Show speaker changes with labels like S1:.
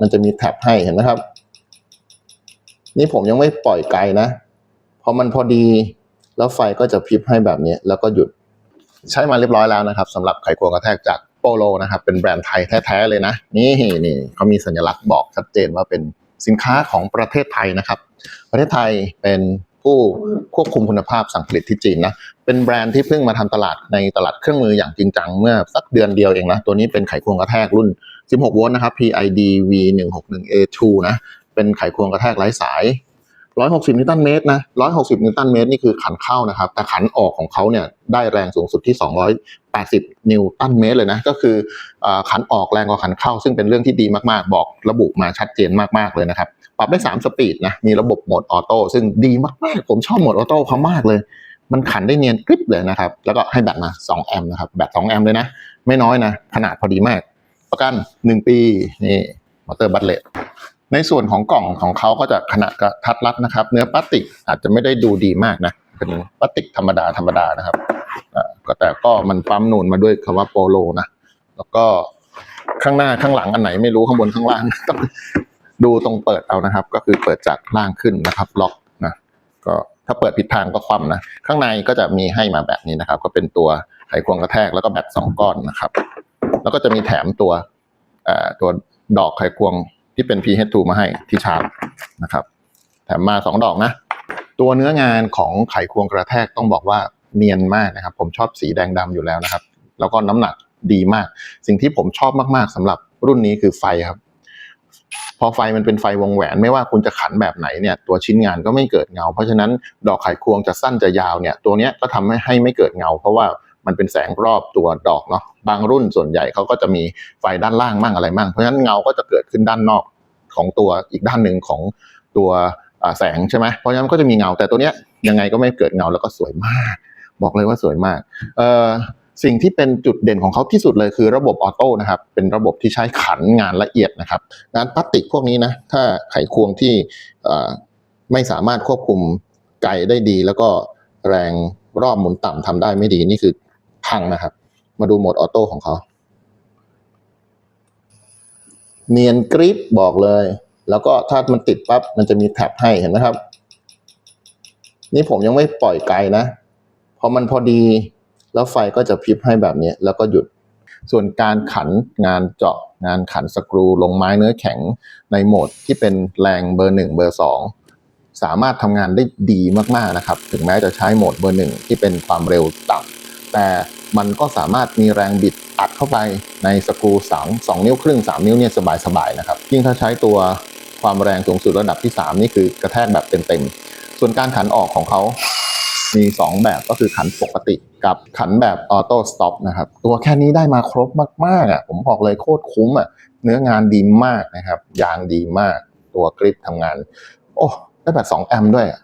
S1: มันจะมีแท็บให้เห็นไหมครับ นี่ผมยังไม่ปล่อยไกลนะพอมันพอดีแล้วไฟก็จะพริบให้แบบนี้แล้วก็หยุด ใช้มาเรียบร้อยแล้วนะครับสำหรับไขควงกระแทกจากโปโลนะครับ เป็นแบรนด์ไทยแท้ๆเลยนะ นี่นี่เขามีสัญลักษณ์บอกชัดเจนว่าเป็นสินค้าของประเทศไทยนะครับ ประเทศไทยเป็น ผู้ควบคุมคุณภาพสั่งผลิตที่จีนนะ เป็นแบรนด์ที่เพิ่งมาทำตลาดในตลาดเครื่องมืออย่างจริงจังเมื่อสักเดือนเดียวเองนะ ตัวนี้เป็นไขควงกระแทกรุ่น 16 โวลต์นะครับ PID V161A2 นะ เป็นไขควงกระแทกไร้สาย 160 นิวตันเมตรนะ 160 นิวตันเมตรนี่คือขันเข้านะครับ แต่ขันออกของเขาเนี่ยได้แรงสูงสุดที่ 280 นิวตันเมตรเลยนะ ก็คืออขันออกแรงกว่าขันเข้า ซึ่งเป็นเรื่องที่ดีมากๆ บอกระบุมาชัดเจนมากๆเลยนะครับ ปรับได้ 3 สปีดนะ มีระบบโหมดออโต้ ซึ่งดีมากๆ ผมชอบโหมดออโต้เขามากเลย มันขันได้เนียนกริบเลยนะครับ แล้วก็ให้แบตมา 2 แอมป์นะครับ แบต 2 แอมป์เลยนะ ไม่น้อยนะ ขนาดพอดีมาก ประกัน 1 ปี นี่ มอเตอร์บัตเลต ในส่วนของกล่องของเขาก็จะขนาดกระทัดรัดนะครับ เนื้อพลาสติกอาจจะไม่ได้ดูดีมากนะเป็นพลาสติกธรรมดาธรรมดานะครับก็แต่ก็มันปั๊มนูนมาด้วยคำว่าโปโลนะแล้วก็ข้างหน้าข้างหลังอันไหนไม่รู้ข้างบนข้างล่างต้องดูตรงเปิดเอานะครับ ก็คือเปิดจากล่างขึ้นนะครับล็อกนะก็ถ้าเปิดผิดทางก็คว่ำนะข้างในก็จะมีให้มาแบบนี้นะครับ ก็เป็นตัวไขควงกระแทกแล้วก็แบตสองก้อนนะครับ แล้วก็จะมีแถมตัวตัวดอกไขควง ที่เป็น PH2 มาให้ที่ชาร์จนะครับ แถมมาสองดอกนะ ตัวเนื้องานของไขควงกระแทกต้องบอกว่าเนียนมากนะครับ ผมชอบสีแดงดำอยู่แล้วนะครับ แล้วก็น้ำหนักดีมาก สิ่งที่ผมชอบมากๆสำหรับรุ่นนี้คือไฟครับ พอไฟมันเป็นไฟวงแหวน ไม่ว่าคุณจะขันแบบไหนเนี่ย ตัวชิ้นงานก็ไม่เกิดเงา เพราะฉะนั้นดอกไขควงจะสั้นจะยาวเนี่ย ตัวเนี้ยก็ทำให้ให้ไม่เกิดเงา เพราะว่า มันเป็นแสงรอบตัวดอกเนาะบางรุ่นส่วนใหญ่เขาก็จะมีไฟด้านล่างมั่งอะไรมั่งเพราะฉะนั้นเงาก็จะเกิดขึ้นด้านนอกของตัวอีกด้านหนึ่งของตัวแสงใช่ไหมเพราะฉะนั้นก็จะมีเงาแต่ตัวเนี้ยยังไงก็ไม่เกิดเงาแล้วก็สวยมาก บอกเลยว่าสวยมากเอ่อสิ่งที่เป็นจุดเด่นของเขาที่สุดเลยคือระบบออโต้นะครับเป็นระบบที่ใช้ขันงานละเอียดนะครับงานพลาสติกพวกนี้นะถ้าไขควงที่ไม่สามารถควบคุมไกได้ดี แล้วก็แรงรอบหมุนต่ำทำได้ไม่ดีนี่คือ พังนะครับ มาดูโหมดออโต้ของเขา เนียนกริปบอกเลย แล้วก็ถ้ามันติดปั๊บมันจะมีแท็บให้เห็นไหมครับ นี่ผมยังไม่ปล่อยไกลนะ พอมันพอดี แล้วไฟก็จะพริบให้แบบนี้ แล้วก็หยุดส่วนการขันงานเจาะงานขันสกรูลงไม้เนื้อแข็งในโหมดที่เป็นแรงเบอร์หนึ่งเบอร์สองสามารถทำงานได้ดีมาก ๆ นะครับ ถึงแม้จะใช้โหมดเบอร์หนึ่งที่เป็นความเร็วต่ำ แต่มันก็สามารถมีแรงบิดอัดเข้าไปในสกรูสองสองนิ้วครึ่งสามนิ้วเนี่ยสบายๆนะครับ ยิ่งถ้าใช้ตัวความแรงสูงสุดระดับที่สามนี่คือกระแทกแบบเต็มๆ ส่วนการขันออกของเขา มี 2 แบบก็คือขันปกติกับขันแบบออโต้สต็อปนะครับ ตัวแค่นี้ได้มาครบมากๆอะผมบอกเลยโคตรคุ้มอะเนื้องานดีมากนะครับ ยางดีมาก ตัวกริปทำงาน โอ้ ได้แบบ 2 แอมป์ด้วยอะ